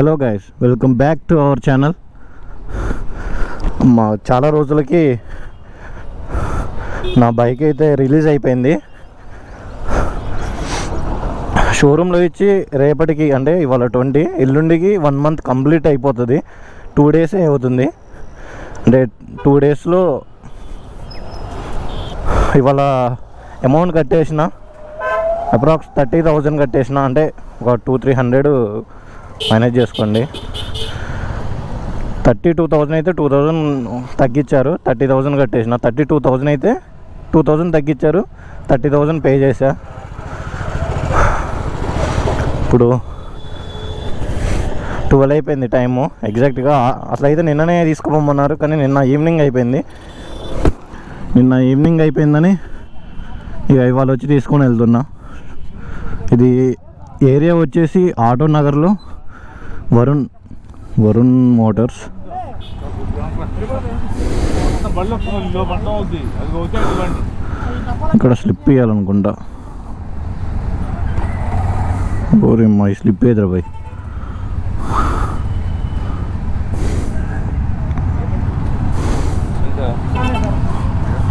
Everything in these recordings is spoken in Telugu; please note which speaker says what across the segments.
Speaker 1: Hello guys welcome back to our channel. మా చాలా రోజులకి నా బైక్ అయితే రిలీజ్ అయిపోయింది. షోరూంలో ఇచ్చి రేపటికి అంటే ఇవాళ ట్వంటీ ఎల్లుండికి వన్ మంత్ కంప్లీట్ అయిపోతుంది. టూ డేసే అవుతుంది. అంటే టూ డేస్లో ఇవాళ అమౌంట్ కట్టేసిన. అప్రాక్స్ థర్టీ థౌజండ్ కట్టేసిన అంటే ఒక టూ త్రీ హండ్రెడ్ మేనేజ్ చేసుకోండి. థర్టీ టూ థౌజండ్ అయితే టూ థౌజండ్ తగ్గించారు. థర్టీ థౌజండ్ కట్టేసిన. థర్టీ టూ థౌజండ్ అయితే టూ థౌజండ్ తగ్గించారు. థర్టీ థౌజండ్ పే చేశా. ఇప్పుడు ట్వెల్వ్ అయిపోయింది టైము. ఎగ్జాక్ట్గా అసలు అయితే నిన్ననే తీసుకుపోమన్నారు కానీ నిన్న ఈవినింగ్ అయిపోయింది. నిన్న ఈవినింగ్ అయిపోయిందని ఇక ఇవాళ వచ్చి తీసుకొని వెళ్తున్నా. ఇది ఏరియా వచ్చేసి ఆటో నగర్లో వరుణ్ వరుణ్ మోటార్స్. ఇక్కడ స్లిప్ ఇవ్వాలనుకుంటా ఓరే మా స్లిప్ ఏదిరా బాయ్?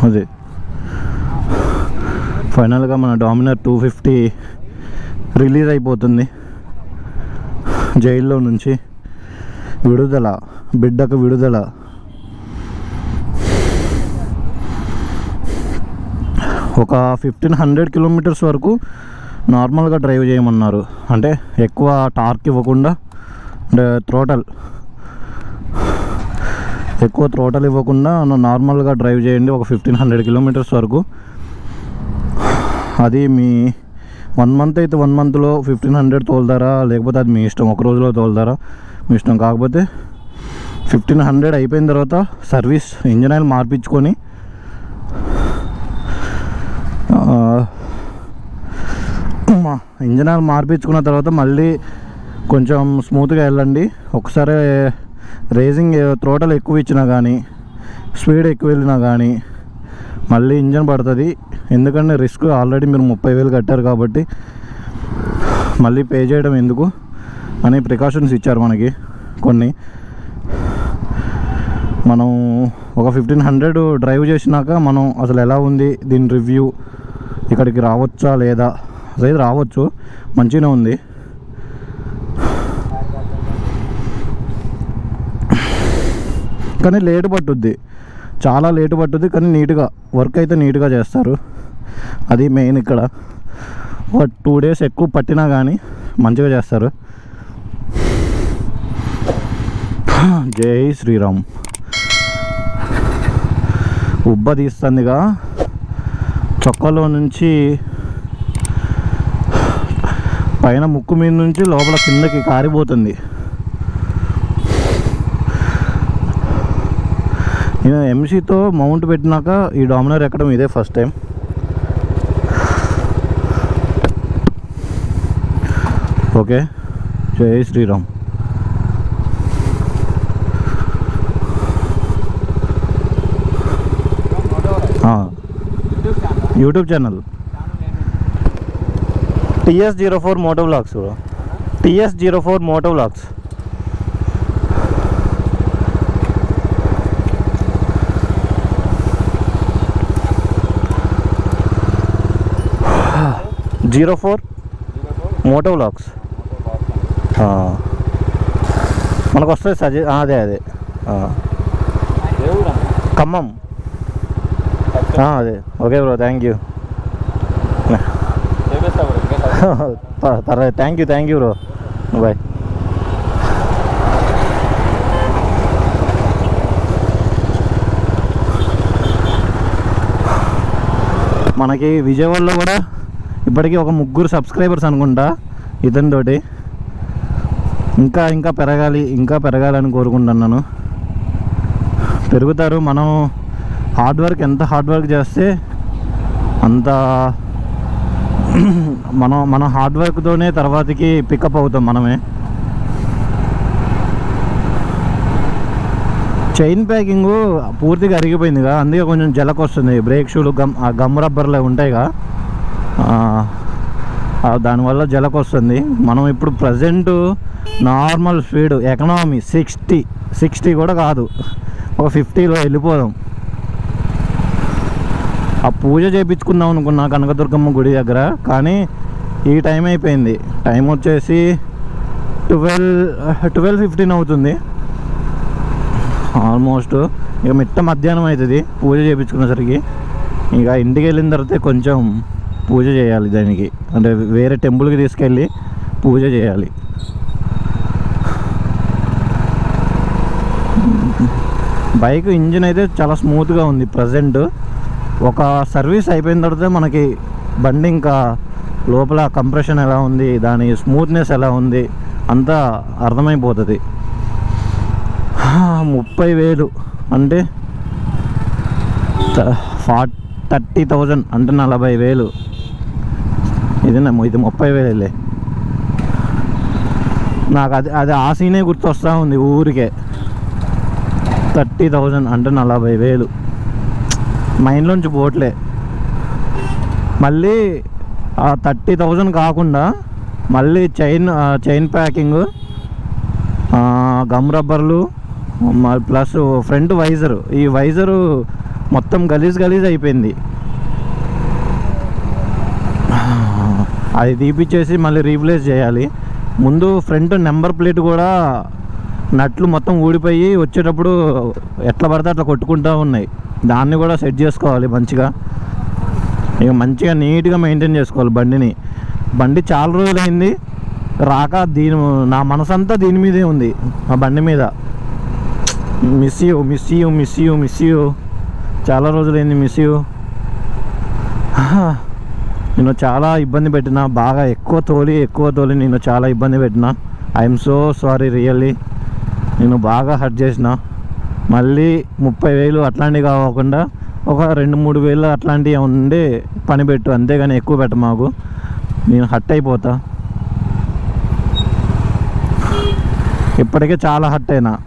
Speaker 1: అదే. ఫైనల్గా మన డామినర్ టూ ఫిఫ్టీ రిలీజ్ అయిపోతుంది. జైల్లో నుంచి విడుదల బిడ్డకు విడుదల. ఒక ఫిఫ్టీన్ హండ్రెడ్ కిలోమీటర్స్ వరకు నార్మల్గా డ్రైవ్ చేయమన్నారు. అంటే ఎక్కువ టార్క్ ఇవ్వకుండా అంటే త్రోటల్ ఎక్కువ త్రోటల్ ఇవ్వకుండా నార్మల్గా డ్రైవ్ చేయండి ఒక ఫిఫ్టీన్ హండ్రెడ్ కిలోమీటర్స్ వరకు. అది మీ వన్ మంత్ అయితే వన్ మంత్లో ఫిఫ్టీన్ హండ్రెడ్ తోలుతారా? లేకపోతే అది మీ ఇష్టం ఒక రోజులో తోలుతారా? మీ ఇష్టం. కాకపోతే ఫిఫ్టీన్ హండ్రెడ్ అయిపోయిన తర్వాత సర్వీస్ ఇంజన్ ఆయిల్ మార్పించుకొని మా ఇంజన్ ఆయిల్ మార్పించుకున్న తర్వాత మళ్ళీ కొంచెం స్మూత్గా వెళ్ళండి. ఒకసారి రేసింగ్ త్రోటలు ఎక్కువ ఇచ్చినా కానీ స్పీడ్ ఎక్కువ వెళ్ళినా కానీ మళ్ళీ ఇంజన్ పడుతుంది. ఎందుకంటే రిస్క్ ఆల్రెడీ మీరు ముప్పై వేలు కట్టారు కాబట్టి మళ్ళీ పే చేయడం ఎందుకు అని ప్రికాషన్స్ ఇచ్చారు మనకి కొన్ని. మనం ఒక ఫిఫ్టీన్ హండ్రెడ్ డ్రైవ్ చేసినాక మనం అసలు ఎలా ఉంది దీని రివ్యూ? ఇక్కడికి రావచ్చా లేదా? అసలు రావచ్చు మంచిగానే ఉంది. కానీ లేట్ పట్టుద్ది. చాలా లేటు పట్టుద్ది కానీ నీట్గా వర్క్ అయితే నీట్గా చేస్తారు. అది మెయిన్ ఇక్కడ. ఒక టూ డేస్ ఎక్కువ పట్టినా కానీ మంచిగా చేస్తారు. జై శ్రీరామ్. ఉబ్బ తీస్తుందిగా. చొక్కలో నుంచి పైన ముక్కు మీద నుంచి లోపల కిందకి కారిపోతుంది. నేను ఎంసీతో మౌంట్ పెట్టినాక ఈ డామినర్ ఎక్కడం ఇదే ఫస్ట్ టైం ఓకే. జై Shriram. YouTube channel TS zero four moto blogs TS zero four moto blogs zero four Moto vlogs మనకు వస్తుంది సజె ఆ, అదే అదే ఆ. ఖమ్మం ఆ, అదే ఓకే బ్రో థ్యాంక్ యూ తర్వాత thank you thank you bro bye మనకి విజయవాడలో కూడా ఇప్పటికీ ఒక ముగ్గురు సబ్స్క్రైబర్స్ అనుకుంటా ఇతనితోటి. ఇంకా ఇంకా పెరగాలి ఇంకా పెరగాలని కోరుకుంటున్నాను. పెరుగుతారు మనం హార్డ్ వర్క్ ఎంత హార్డ్ వర్క్ చేస్తే అంత మనం మన హార్డ్ వర్క్తోనే తర్వాతకి పికప్ అవుతాం మనమే. చైన్ ప్యాకింగ్ పూర్తిగా అరిగిపోయిందిగా అందుకే కొంచెం జలకొస్తుంది. బ్రేక్ షూలు గమ్ గమ్ రబ్బర్లు ఉంటాయిగా. దానివల్ల జలకు వస్తుంది. మనం ఇప్పుడు present normal speed economy sixty sixty కూడా కాదు. ఒక ఫిఫ్టీలో వెళ్ళిపోదాం. ఆ పూజ చేయించుకుందాం అనుకున్నా కనకదుర్గమ్మ గుడి దగ్గర కానీ ఈ టైం అయిపోయింది. టైం వచ్చేసి ట్వెల్వ్ ట్వెల్వ్ ఫిఫ్టీన్ అవుతుంది. ఆల్మోస్ట్ ఇక మిట్ట మధ్యాహ్నం అవుతుంది పూజ చేయించుకునేసరికి ఇక ఇంటికి వెళ్ళిన తర్వాత కొంచెం పూజ చేయాలి దానికి. అంటే వేరే టెంపుల్కి తీసుకెళ్ళి పూజ చేయాలి. బైక్ ఇంజిన్ అయితే చాలా స్మూత్గా ఉంది ప్రజెంట్. ఒక సర్వీస్ అయిపోయిన తర్వాత మనకి బండి ఇంకా లోపల కంప్రెషన్ ఎలా ఉంది దాని స్మూత్నెస్ ఎలా ఉంది అంతా అర్థమైపోతుంది. ముప్పై వేలు అంటే ఫార్ట్ థర్టీ థౌజండ్ అంటే నలభై వేలు. ఇది ఇది ముప్పై వేలే. నాకు అది అది ఆ సీనే గుర్తొస్తూ ఉంది ఊరికే. థర్టీ థౌజండ్ అంటే నలభై వేలు. మైండ్లోంచి పోట్లే. మళ్ళీ ఆ థర్టీ థౌజండ్ కాకుండా మళ్ళీ చైన్ చైన్ ప్యాకింగ్ గమ్ రబ్బర్లు ప్లస్ ఫ్రంట్ వైజరు. ఈ వైజరు మొత్తం గలీజ్ గలీజ్ అయిపోయింది. అది తీపిచ్చేసి మళ్ళీ రీప్లేస్ చేయాలి. ముందు ఫ్రంట్ నెంబర్ ప్లేట్ కూడా నట్లు మొత్తం ఊడిపోయి వచ్చేటప్పుడు ఎట్లా పడితే అట్లా కొట్టుకుంటూ ఉన్నాయి. దాన్ని కూడా సెట్ చేసుకోవాలి మంచిగా. ఇక మంచిగా నీట్గా మెయింటైన్ చేసుకోవాలి బండిని. బండి చాలా రోజులైంది. రాక దీని నా మనసంతా దీని మీదే ఉంది. ఆ బండి మీద. Miss you miss you miss you miss you చాలా రోజులైంది మిస్ యూ నేను చాలా ఇబ్బంది పెట్టిన బాగా ఎక్కువ తోలి ఎక్కువ తోలి నేను చాలా ఇబ్బంది పెట్టిన. ఐఎమ్ సో సారీ రియల్లీ నేను బాగా హర్ట్ చేసిన. మళ్ళీ ముప్పై వేలు అట్లాంటివి కాకుండా ఒక రెండు మూడు వేలు అట్లాంటివి ఉండి పని పెట్టు అంతేగాని ఎక్కువ పెట్ట మాకు. నేను హట్ అయిపోతా. ఇప్పటికే చాలా హట్ అయినా.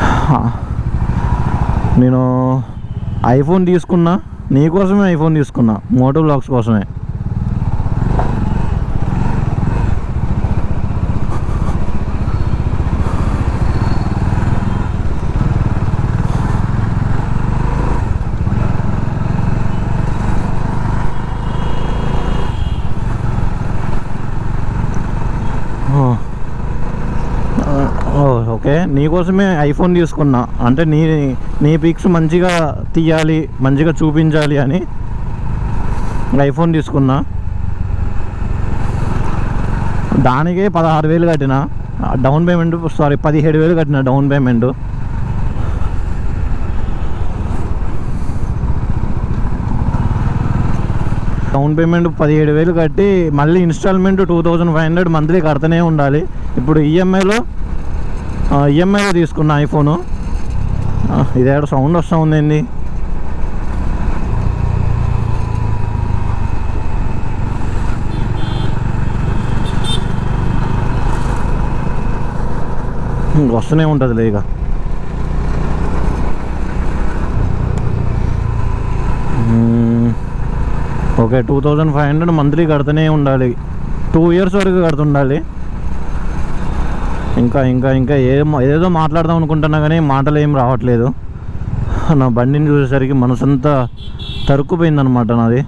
Speaker 1: నేను ఐఫోన్ తీసుకున్నా. నీకోసమే ఐఫోన్ తీసుకున్నా మోటో బ్లాగ్స్ కోసమే ఓ. ఓ, ఓకే నీకోసమే ఐఫోన్ తీసుకున్నా. అంటే నీ నీ పిక్స్ మంచిగా తీయాలి మంచిగా చూపించాలి అని ఐఫోన్ తీసుకున్నా. దానికే పదహారు వేలు కట్టిన. డౌన్ పేమెంట్ సారీ పదిహేడు వేలు కట్టిన డౌన్ పేమెంట్. డౌన్ పేమెంట్ పదిహేడు వేలు కట్టి మళ్ళీ instalment two thousand five hundred monthly కడుతూనే ఉండాలి. ఇప్పుడు ఈఎంఐలో ఈఎంఐలో తీసుకున్న ఐఫోను. ఇదేదో సౌండ్ వస్తూ ఉందండి వస్తూనే ఉంటుంది ఇక. Okay two thousand five hundred monthly కడుతూనే ఉండాలి. టూ ఇయర్స్ వరకు కడుతుండాలి. ఇంకా ఇంకా ఇంకా ఏమో ఏదో మాట్లాడదాం అనుకుంటున్నా కానీ మాటలు ఏం రావట్లేదు. నా బండిని చూసేసరికి మనసంతా తరుక్కుపోయిందనమాట నాది.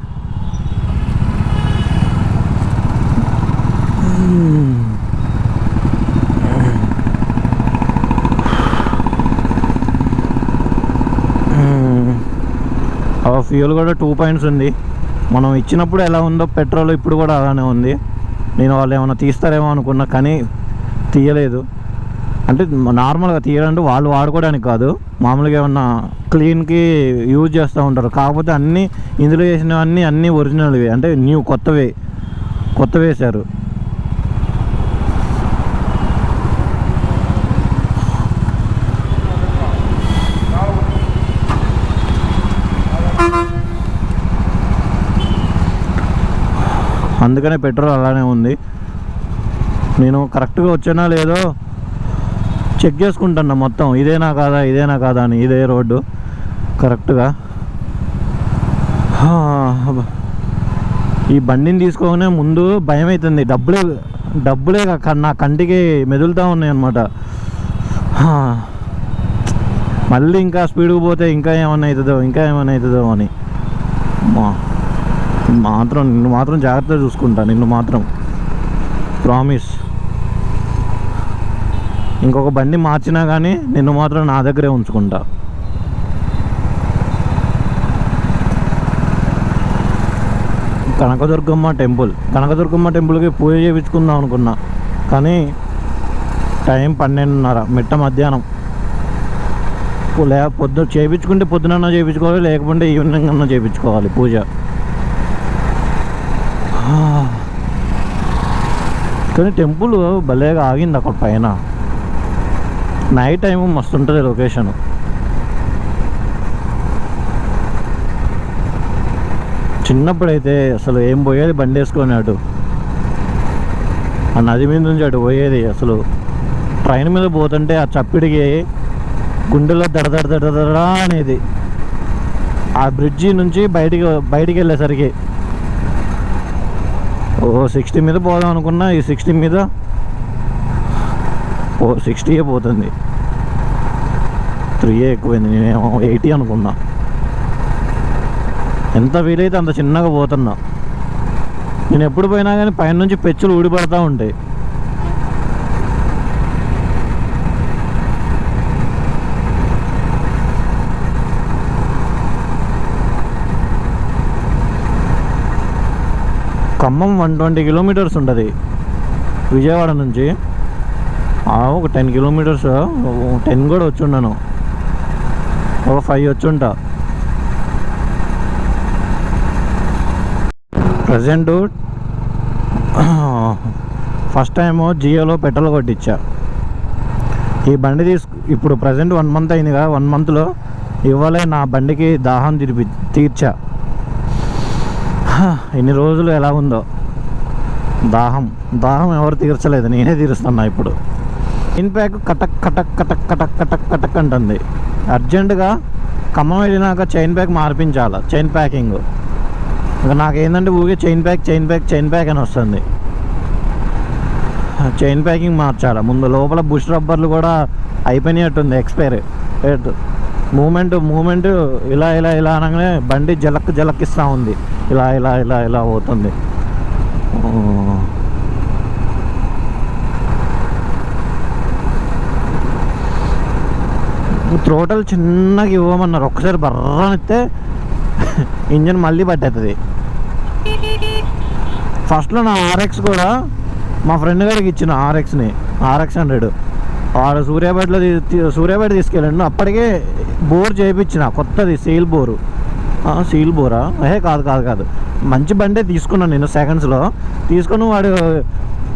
Speaker 1: ఆ ఫ్యూల్ కూడా టూ పాయింట్స్ ఉంది. మనం ఇచ్చినప్పుడు ఎలా ఉందో పెట్రోల్ ఇప్పుడు కూడా అలానే ఉంది. నేను వాళ్ళు ఏమైనా తీస్తారేమో అనుకున్నా కానీ తీయలేదు. అంటే నార్మల్గా తీయాలంటే వాళ్ళు వాడుకోవడానికి కాదు. మామూలుగా ఏమన్నా క్లీన్కి యూజ్ చేస్తూ ఉంటారు. కాకపోతే అన్నీ ఇందులో చేసినవన్నీ అన్నీ ఒరిజినల్వి. అంటే న్యూ కొత్తవే. కొత్త వేశారు. అందుకనే పెట్రోల్ అలానే ఉంది. నేను కరెక్ట్గా వచ్చానా లేదో చెక్ చేసుకుంటున్నా మొత్తం. ఇదేనా కాదా ఇదేనా కాదా అని ఇదే రోడ్డు. కరెక్ట్గా. ఈ బండిని తీసుకోగానే ముందు భయం అవుతుంది డబ్బులే డబ్బులే క- నా కంటికి మెదులుతూ ఉన్నాయి అనమాట మళ్ళీ ఇంకా స్పీడ్కి పోతే ఇంకా ఏమైనా అవుతుందో ఇంకా ఏమైనా అవుతుందో అని. మాత్రం నిన్ను మాత్రం జాగ్రత్తగా చూసుకుంటా నిన్ను మాత్రం. ప్రామిస్ ఇంకొక బండి మార్చినా కానీ నిన్ను మాత్రం నా దగ్గరే ఉంచుకుంటా. కనకదుర్గమ్మ టెంపుల్. కనకదుర్గమ్మ టెంపుల్కి పూజ చేయించుకుందాం అనుకున్నా. కానీ టైం పన్నెండున్నర మిట్ట మధ్యాహ్నం. లే పొద్దు చేయించుకుంటే పొద్దునన్నా చేయించుకోవాలి లేకపోతే ఈవినింగ్ అన్నా చేయించుకోవాలి పూజ. కానీ టెంపుల్ భలేగా ఆగింది అక్కడ పైన. నైట్ టైం మస్తు ఉంటుంది లొకేషన్ చిన్నప్పుడైతే అసలు ఏం పోయేది బండి వేసుకొని అటు. ఆ నది మీద నుంచి అటు పోయేది అసలు. ట్రైన్ మీద పోతుంటే ఆ చప్పిడికి గుండెలో దడదడ దడదడా అనేది. ఆ బ్రిడ్జి నుంచి బయటికి బయటికి వెళ్ళేసరికి సిక్స్టీ మీద పోదాం అనుకున్నా ఈ సిక్స్టీ మీద ఓ సిక్స్టీయే పోతుంది. త్రీయే ఎక్కువైంది నేనేమో ఎయిటీ అనుకున్నా. ఎంత వీలైతే అంత చిన్నగా పోతున్నా. నేను ఎప్పుడు పోయినా కానీ పైన నుంచి పెచ్చులు ఊడిపడతా ఉంటాయి. ఖమ్మం వన్ ట్వంటీ కిలోమీటర్స్ ఉంటుంది విజయవాడ నుంచి. ఒక టెన్ కిలోమీటర్స్ టెన్ కూడా వచ్చుండను. ఒక ఫైవ్ వచ్చుంటా. ప్రజెంట్ ఫస్ట్ టైం జియోలో పెట్రోల్ కొట్టించా. ఈ బండి తీసుకు ఇప్పుడు ప్రజెంట్ వన్ మంత్ అయింది కదా వన్ మంత్లో ఇవ్వలే నా బండికి దాహం తీర్పి తీర్చా. ఇన్ని రోజులు ఎలా ఉందో. దాహం దాహం ఎవరు తీర్చలేదు నేనే తీరుస్తున్నా ఇప్పుడు. ఇన్ ప్యాక్ కటక్ కటక్ కటక్ కటక్ కటక్ కటక్ అంటుంది. అర్జెంటుగా ఖమ్మం వెళ్ళినాక చైన్ ప్యాక్ మార్పించాలి చైన్ ప్యాకింగ్. ఇంకా నాకేంటంటే ఊగే chain pack chain pack chain pack అని వస్తుంది. చైన్ ప్యాకింగ్ మార్చాలి ముందు లోపల బుష్ రబ్బర్లు కూడా అయిపోయినట్టుంది ఎక్స్పైర్. మూమెంట్ మూమెంట్ ఇలా ఇలా ఇలా అనగానే బండి జలక్ జలక్కిస్తూ ఉంది. ఇలా ఇలా ఇలా ఇలా పోతుంది. త్రోటలు త్రోటల్ చిన్నగా ఇవ్వమన్నారు. ఒక్కసారి బర్రనిస్తే ఇంజన్ మళ్ళీ పట్టేస్తుంది ఫస్ట్లో నా ఆర్ఎక్స్ కూడా మా ఫ్రెండ్ గారికి ఇచ్చిన ఆర్ఎక్స్ని ఆర్ఎక్స్ హండ్రెడ్. ఆడు సూర్యాపేటలో సూర్యాపేట తీసుకెళ్ళండు. అప్పటికే బోర్ చేయించిన కొత్తది సీల్ బోరు. సీల్ బోరా? ఏ కాదు కాదు కాదు. మంచి బండే తీసుకున్నాను నేను సెకండ్స్లో. తీసుకుని వాడు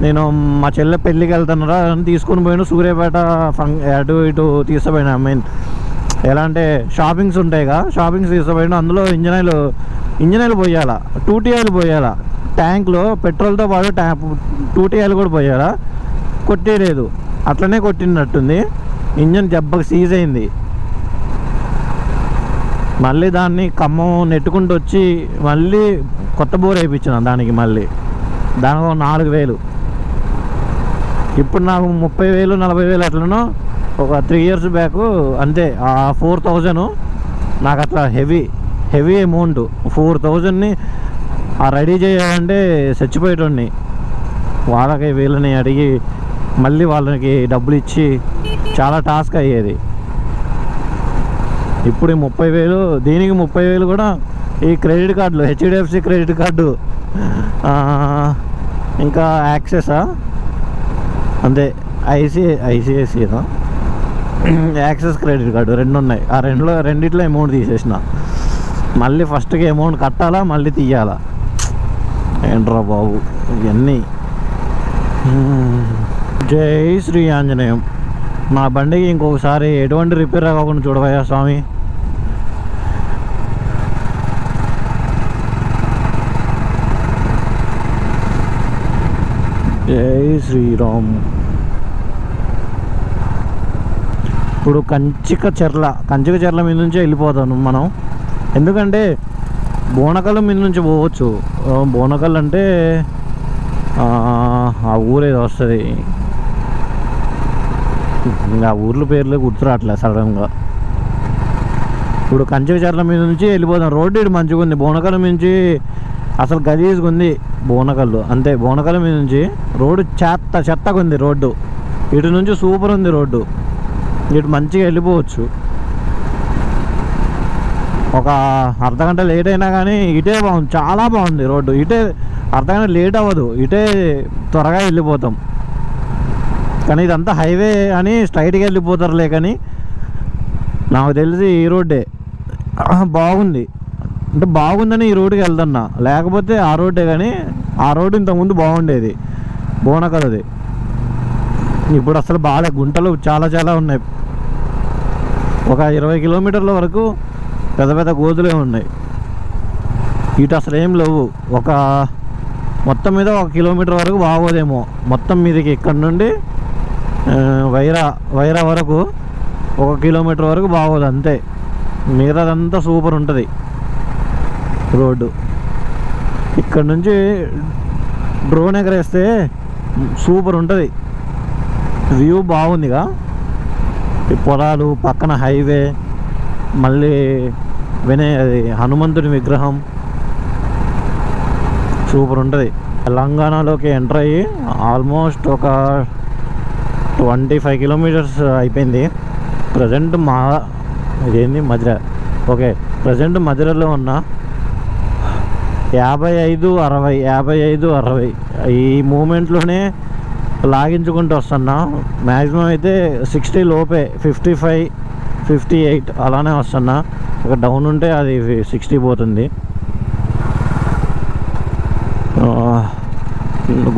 Speaker 1: నేను మా చెల్లె పెళ్ళికి వెళ్తున్నారా అని తీసుకొని పోయాను సూర్యాపేట ఫం అటు ఇటు తీసుకుపోయినా ఐ మీన్ ఎలా అంటే షాపింగ్స్ ఉంటాయిగా. షాపింగ్స్ తీసుకుపోయాను అందులో ఇంజన్ ఆయిల్ ఇంజన్ ఆయిల్ పోయాలా? టూటీ ఆయిల్ పోయాలా? ట్యాంక్లో పెట్రోల్తో పాటు ట్యాంక్ టూటీ ఆయిల్ కూడా పోయాలా? కొట్టేయలేదు అట్లనే కొట్టినట్టుంది. ఇంజన్ దెబ్బకి సీజ్ అయింది. మళ్ళీ దాన్ని ఖమ్మం నెట్టుకుంటూ వచ్చి మళ్ళీ కొత్త బోర్ వేయించిన దానికి మళ్ళీ. దానికి నాలుగు వేలు. ఇప్పుడు నాకు ముప్పై వేలు నలభై వేలు అట్లనో ఒక త్రీ ఇయర్స్ బ్యాక్ అంతే. ఆ ఫోర్ థౌజండ్ నాకు అట్లా హెవీ హెవీ అమౌంట్ ఫోర్ థౌజండ్ని ఆ రెడీ చేయాలంటే చచ్చిపోయేటోడిని. వాళ్ళకి వీళ్ళని అడిగి మళ్ళీ వాళ్ళకి డబ్బులు ఇచ్చి చాలా టాస్క్ అయ్యేది. ఇప్పుడు ఈ ముప్పై వేలు దీనికి ముప్పై వేలు కూడా ఈ క్రెడిట్ కార్డులు హెచ్డిఎఫ్సి క్రెడిట్ కార్డు. ఇంకా యాక్సెసా? అంతే ఐసి ఐసిఐసినా యాక్సెస్ క్రెడిట్ కార్డు రెండు ఉన్నాయి. ఆ రెండులో రెండిట్లో అమౌంట్ తీసేసిన. మళ్ళీ ఫస్ట్కి అమౌంట్ కట్టాలా మళ్ళీ తీయాలా? ఏంట్రా బాబు ఇవన్నీ జై శ్రీ ఆంజనేయం. నా బండికి ఇంకొకసారి ఎటువంటి రిపేర్ అవ్వకుండా చూడవయ్యా స్వామి జై శ్రీరామ్. ఇప్పుడు కంచిక చెర్ల కంచిక చెర్ల మీద నుంచే వెళ్ళిపోతాను మనం. ఎందుకంటే బోనకల్ మీద నుంచి పోవచ్చు. బోనకల్ అంటే ఆ, ఊరేదో వస్తుంది. ఆ ఊర్ల పేర్లు గుర్తురావట్లేదు సడన్గా. ఇప్పుడు కంచిక చెర్ల మీద నుంచి వెళ్ళిపోతాం రోడ్డు ఇటు మంచిగా ఉంది బోనకల్ నుంచి అసలు గలీజ్గా ఉంది బోనకల్లు. అంతే బోనకల్ మీద నుంచి రోడ్డు చెత్త చెత్తగా ఉంది రోడ్డు. ఇటు నుంచి సూపర్ ఉంది రోడ్డు. ఇటు మంచిగా వెళ్ళిపోవచ్చు. ఒక అర్ధ గంట లేట్ అయినా కానీ ఇటే బాగుంది. చాలా బాగుంది రోడ్డు. ఇటే అర్ధ గంట లేట్ అవ్వదు. ఇటే త్వరగా వెళ్ళిపోతాం. కానీ ఇదంతా హైవే అని స్ట్రైట్గా వెళ్ళిపోతారులే కానీ నాకు తెలిసి ఈ రోడ్డే. బాగుంది. అంటే బాగుందని ఈ రోడ్డుకి వెళ్తున్నా. లేకపోతే ఆ రోడ్డే కానీ ఆ రోడ్డు ఇంతకుముందు బాగుండేది. బోనకలది. ఇప్పుడు అసలు బాగా గుంటలు చాలా చాలా ఉన్నాయి. ఒక ఇరవై కిలోమీటర్ల వరకు పెద్ద పెద్ద గోతులే ఉన్నాయి. ఇటు అసలు ఏం లేవు. ఒక మొత్తం మీద ఒక కిలోమీటర్ వరకు బాగోదేమో. మొత్తం మీదకి ఇక్కడ నుండి వైరా వైరా వరకు ఒక కిలోమీటర్ వరకు బాగోదు అంతే. మిగతాదంతా సూపర్ ఉంటుంది. రోడ్డు. ఇక్కడ నుంచి డ్రోన్ ఎగరేస్తే సూపర్ ఉంటుంది. వ్యూ బాగుందిగా. ఈ పొలాలు పక్కన హైవే మళ్ళీ వినే అది హనుమంతుడి విగ్రహం. సూపర్ ఉంటుంది. తెలంగాణలోకి ఎంటర్ అయ్యి ఆల్మోస్ట్ ఒక ట్వంటీ ఫైవ్ కిలోమీటర్స్ అయిపోయింది. ప్రజెంట్ మా ఇదేంది మధుర ఓకే ప్రజెంట్ మధురలో ఉన్న యాభై ఐదు అరవై యాభై ఐదు అరవై. ఈ మూమెంట్లోనే లాగించుకుంటూ వస్తున్నా. మ్యాక్సిమం అయితే సిక్స్టీ లోపే ఫిఫ్టీ ఫైవ్ ఫిఫ్టీ ఎయిట్ అలానే వస్తున్నా. ఒక డౌన్ ఉంటే అది సిక్స్టీ పోతుంది.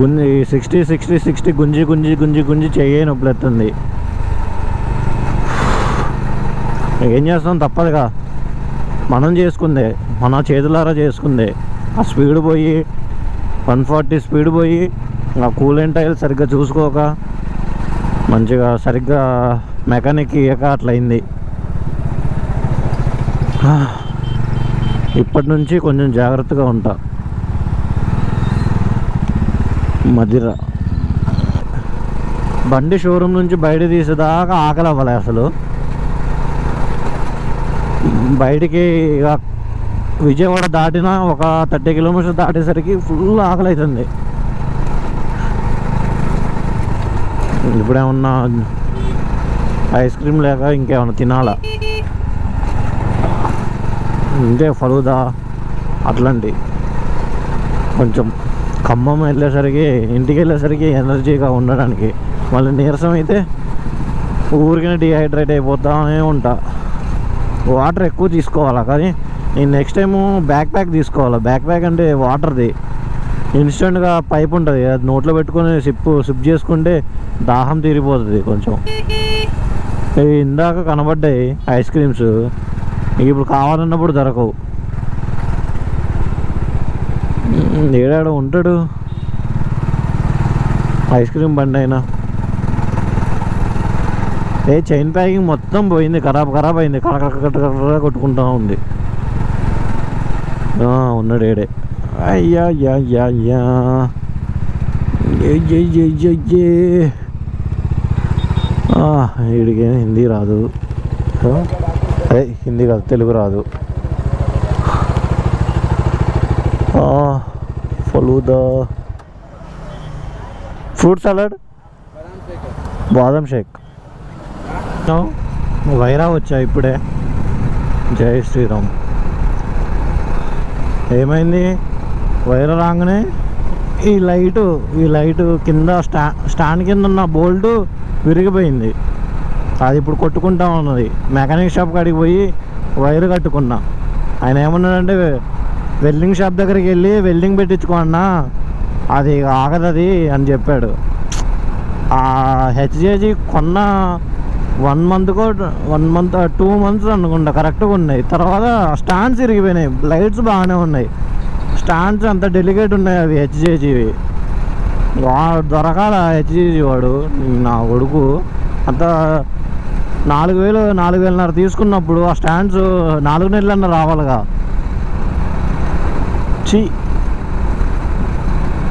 Speaker 1: గుంజి సిక్స్టీ సిక్స్టీ సిక్స్టీ గుంజి గుంజి గుంజి గుంజి చెయ్యి నొప్పులెత్తుంది. ఏం చేస్తాం? తప్పదుగా. మనం చేసుకుందే మన చేతులారా చేసుకుందే. ఆ స్పీడ్ పోయి వన్ ఫార్టీ స్పీడ్ పోయి ఆ కూలెంట్ ఆయిల్ సరిగ్గా చూసుకోక మంచిగా సరిగ్గా మెకానిక్ ఇయ్యక అట్లయింది ఇప్పటి నుంచి కొంచెం జాగ్రత్తగా ఉంటా. మదిర బండి షోరూమ్ నుంచి బయట తీసేదాకా ఆకలి అవ్వాలి అసలు. బయటికి ఇక విజయవాడ దాటిన ఒక థర్టీ కిలోమీటర్స్ దాటేసరికి ఫుల్ ఆకలి అవుతుంది ఇప్పుడేమన్నా ఐస్ క్రీమ్ లేక ఇంకేమన్నా తినాలా? ఇంతే ఫలుదా అట్లాంటి. కొంచెం ఖమ్మం వెళ్ళేసరికి ఇంటికి వెళ్ళేసరికి ఎనర్జీగా ఉండడానికి. మళ్ళీ నీరసం అయితే ఊరికనే డిహైడ్రేట్ అయిపోతానే ఉంటా. వాటర్ ఎక్కువ తీసుకోవాలా కానీ నేను నెక్స్ట్ టైము బ్యాక్ ప్యాక్ తీసుకోవాలి? బ్యాక్ ప్యాక్ అంటే వాటర్ది ఇన్స్టెంట్గా పైప్ ఉంటుంది. అది నోట్లో పెట్టుకొని సిప్ సిప్ చేసుకుంటే దాహం తీరిపోతుంది కొంచెం. ఇవి ఇందాక కనబడ్డాయి ఐస్ క్రీమ్స్ ఇప్పుడు కావాలన్నప్పుడు దొరకవు. ఉమ్, ఏడాడ ఉంటాడు? ఐస్ క్రీమ్ బండి అయినా. ఏ చైన్ ప్యాకింగ్ మొత్తం పోయింది. ఖరాబ్ ఖరాబ్ అయింది. కరకర కొట్టుకుంటా ఉంది. ఉన్నాడు ఏడే అయ్యా యా యా యా. ఏ, వీడికి హిందీ రాదు. అదే హిందీ కాదు తెలుగు రాదు. ఫలూదా. Fruit salad? బాదం షేక్. వైరా వచ్చా ఇప్పుడే. జై శ్రీరామ్. ఏమైంది? వైర్ రాగానే ఈ లైటు ఈ లైటు కింద స్టా స్టాండ్ కింద ఉన్న బోల్టు విరిగిపోయింది. అది ఇప్పుడు కొట్టుకుంటా ఉన్నది. మెకానిక్ షాప్ కాడికి పోయి వైర్ కట్టుకున్నా. ఆయన ఏమన్నాడంటే వెల్డింగ్ షాప్ దగ్గరికి వెళ్ళి వెల్డింగ్ పెట్టించుకో అన్నా. అది ఆగదది అని చెప్పాడు. ఆ హెచ్జేజీ కొన్న వన్ మంత్కో వన్ మంత్ టూ మంత్స్ అనుకుంటా కరెక్ట్గా ఉన్నాయి. తర్వాత స్టాండ్స్ ఇరిగిపోయినాయి. లైట్స్ బాగానే ఉన్నాయి. స్టాండ్స్ అంత డెలికేట్ ఉన్నాయి అవి హెచ్జేజీవి వాడు దొరకాల హెచ్జేజీ వాడు? నా కొడుకు అంత నాలుగు వేలు నాలుగు వేలన్నర తీసుకున్నప్పుడు ఆ స్టాండ్స్ నాలుగు నెలలన్న రావాలిగా. చి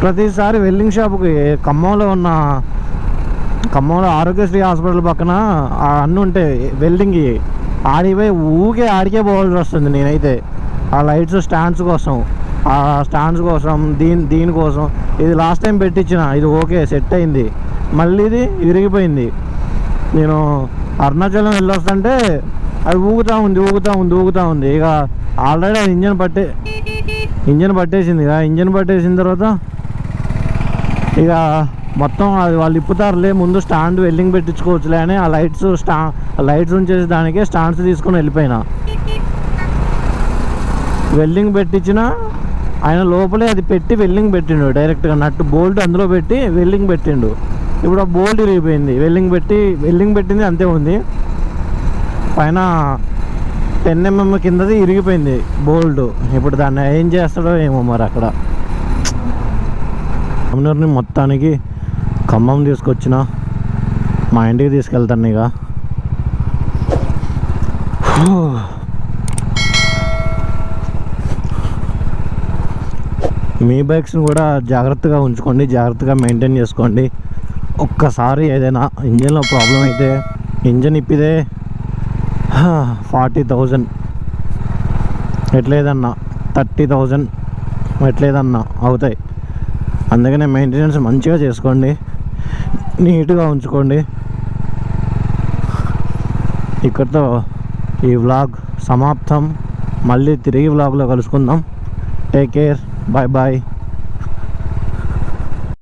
Speaker 1: ప్రతిసారి వెల్డింగ్ షాప్కి ఖమ్మంలో ఉన్న ఖమ్మంలో ఆరోగ్యశ్రీ హాస్పిటల్ పక్కన అన్నీ ఉంటాయి వెల్డింగ్ ఆడిపోయి ఊకే ఆడికే పోవాల్సి వస్తుంది నేనైతే. ఆ లైట్స్ స్టాండ్స్ కోసం. ఆ స్టాండ్స్ కోసం దీని దీనికోసం ఇది లాస్ట్ టైం పెట్టించిన ఇది ఓకే సెట్ అయింది. మళ్ళీ ఇది విరిగిపోయింది. నేను అరుణాచలం వెళ్ళొస్తుంటే అది ఊగుతూ ఉంది ఊగుతూ ఉంది ఊగుతూ ఉంది. ఇక ఆల్రెడీ అది ఇంజన్ పట్టే ఇంజన్ పట్టేసింది. ఇక ఇంజన్ పట్టేసిన తర్వాత ఇక మొత్తం అది వాళ్ళు ఇప్పుతారులే ముందు స్టాండ్ వెల్డింగ్ పెట్టించుకోవచ్చులే అని ఆ లైట్స్ స్టా లైట్స్ ఉంచేసి దానికే స్టాండ్స్ తీసుకొని వెళ్ళిపోయినా. వెల్డింగ్ పెట్టించిన ఆయన లోపలే అది పెట్టి వెల్డింగ్ పెట్టిండు డైరెక్ట్గా నట్టు బోల్ట్ అందులో పెట్టి వెల్డింగ్ పెట్టిండు. ఇప్పుడు ఆ బోల్ట్ విరిగిపోయింది వెల్డింగ్ పెట్టి వెల్డింగ్ పెట్టింది అంతే ఉంది. పైన టెన్ ఎంఎం mm కిందది ఇరిగిపోయింది బోల్డ్ ఇప్పుడు దాన్ని ఏం చేస్తాడో ఏమో మరి అక్కడ. అమ్నూర్ని మొత్తానికి ఖమ్మం తీసుకొచ్చిన. మా ఇంటికి తీసుకెళ్తాను ఇక. మీ బైక్స్ని కూడా జాగ్రత్తగా ఉంచుకోండి జాగ్రత్తగా మెయింటైన్ చేసుకోండి. ఒక్కసారి ఏదైనా ఇంజన్లో ప్రాబ్లం అయితే ఇంజన్ ఇప్పిదే ఫార్టీ థౌజండ్ ఎట్లేదన్నా థర్టీ థౌజండ్ ఎట్లేదన్నా అవుతాయి. అందుకనే మెయింటెనెన్స్ మంచిగా చేసుకోండి. నీట్గా ఉంచుకోండి. ఇక్కడితో ఈ వ్లాగ్ సమాప్తం. మళ్ళీ తిరిగి వ్లాగ్లో కలుసుకుందాం. Take care. Bye bye